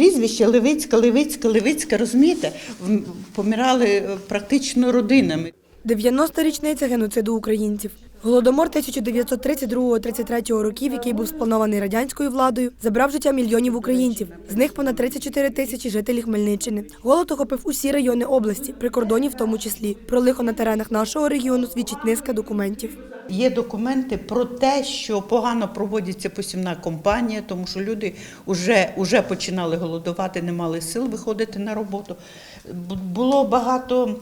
прізвище Левицька, Левицька, Левицька, розумієте, помирали е, практично родинами. 90-та річниця геноциду українців. Голодомор 1932-33 років, який був спланований радянською владою, забрав життя мільйонів українців. З них понад 34 тисячі жителів Хмельниччини. Голод охопив усі райони області, прикордонів в тому числі. Про лихо на теренах нашого регіону свідчить низка документів. Є документи про те, що погано проводиться посівна кампанія, тому що люди вже, вже починали голодувати, не мали сил виходити на роботу. Було багато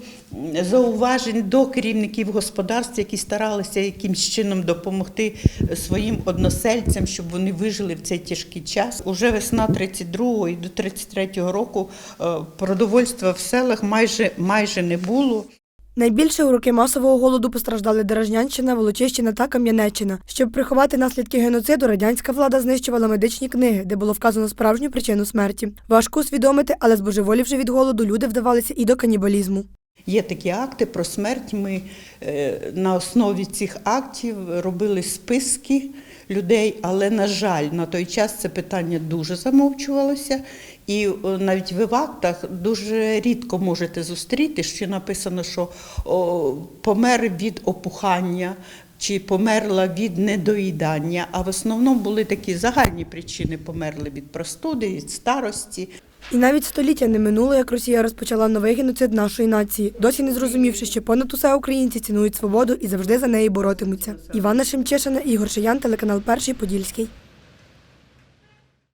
зауважень до керівників господарств, які старалися якимсь чином допомогти своїм односельцям, щоб вони вижили в цей тяжкий час. Уже весна 32-го і до 33-го року е, продовольства в селах майже, майже не було. Найбільше у роки масового голоду постраждали Дорожнянщина, Волочищина та Кам'янеччина. Щоб приховати наслідки геноциду, радянська влада знищувала медичні книги, де було вказано справжню причину смерті. Важко усвідомити, але збожеволівши від голоду, люди вдавалися і до канібалізму. Є такі акти про смерть. Ми е, на основі цих актів робили списки людей, але, на жаль, на той час це питання дуже замовчувалося. І е, навіть ви в актах дуже рідко можете зустріти, що написано, що помер від опухання. Чи померла від недоїдання, а в основному були такі загальні причини: померли від простуди, від старості. І навіть століття не минуло, як Росія розпочала новий геноцид нашої нації, досі не зрозумівши, що понад усе українці цінують свободу і завжди за неї боротимуться. Івана Шемчешина, Ігор Шиян, телеканал Перший Подільський.